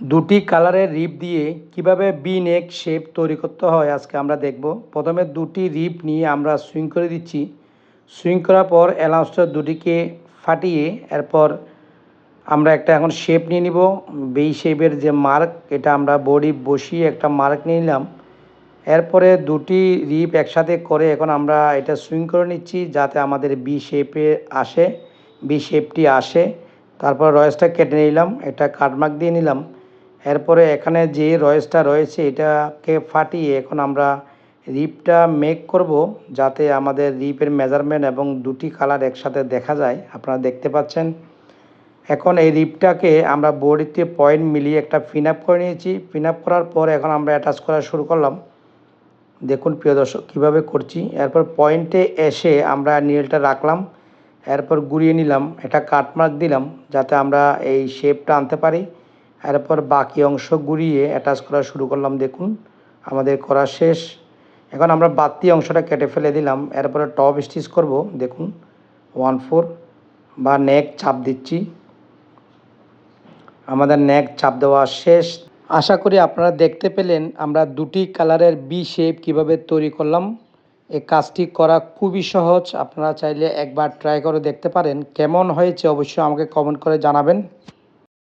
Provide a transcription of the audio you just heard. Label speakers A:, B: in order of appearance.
A: দুটি কালারের রিপ দিয়ে কীভাবে বি নেক শেপ তৈরি করতে হয় আজকে আমরা দেখব। প্রথমে দুটি রিপ নিয়ে আমরা সুইং করে দিচ্ছি। সুইং করার পর অ্যালাউন্সটা দুটিকে ফাটিয়ে এরপর আমরা একটা এখন শেপ নিয়ে নিব। বি শেপের যে মার্ক, এটা আমরা বডি বসিয়ে একটা মার্ক নিয়ে নিলাম। এরপরে দুটি রিপ একসাথে করে এখন আমরা এটা সুইং করে নিচ্ছি যাতে আমাদের বি শেপে আসে, বি শেপটি আসে। তারপর রয়েসটা কেটে নিলাম এটা কাটমার্ক দিয়ে নিলাম। এরপরে এখানে যে রয়েসটা রয়েছে, এটাকে ফাটিয়ে এখন আমরা রিপটা মেক করব যাতে আমাদের রিপের মেজারমেন্ট এবং দুটি কালার একসাথে দেখা যায়। আপনারা দেখতে পাচ্ছেন, এখন এই রিপটাকে আমরা বডিতে পয়েন্ট মিলিয়ে একটা ফিন আপ করে নিয়েছি। ফিন আপ করার পর এখন আমরা অ্যাটাচ করা শুরু করলাম। দেখুন প্রিয় দর্শক, কীভাবে করছি। এরপর পয়েন্টে এসে আমরা নীলটা রাখলাম, এরপর গুড়িয়ে নিলাম এটা কাটমার্ক দিলাম, যাতে আমরা এই শেপটা আনতে পারি। এরপর বাকি অংশ গুড়িয়ে অ্যাটাচ করা শুরু করলাম, দেখুন, আমাদের করা শেষ। এখন আমরা বাড়তি অংশটা কেটে ফেলে দিলাম, এরপরে টপ স্টিচ করব, দেখুন ওয়ান ফোর বা নেক চাপ দিচ্ছি। আমাদের নেক চাপ দেওয়া শেষ। আশা করি আপনারা দেখতে পেলেন, আমরা দুটি কালারের বি শেপ কীভাবে তৈরি করলাম। এই কাজটি করা খুবই সহজ, আপনারা চাইলে একবার ট্রাই করে দেখতে পারেন। কেমন হয়েছে অবশ্যই আমাকে কমেন্ট করে জানাবেন।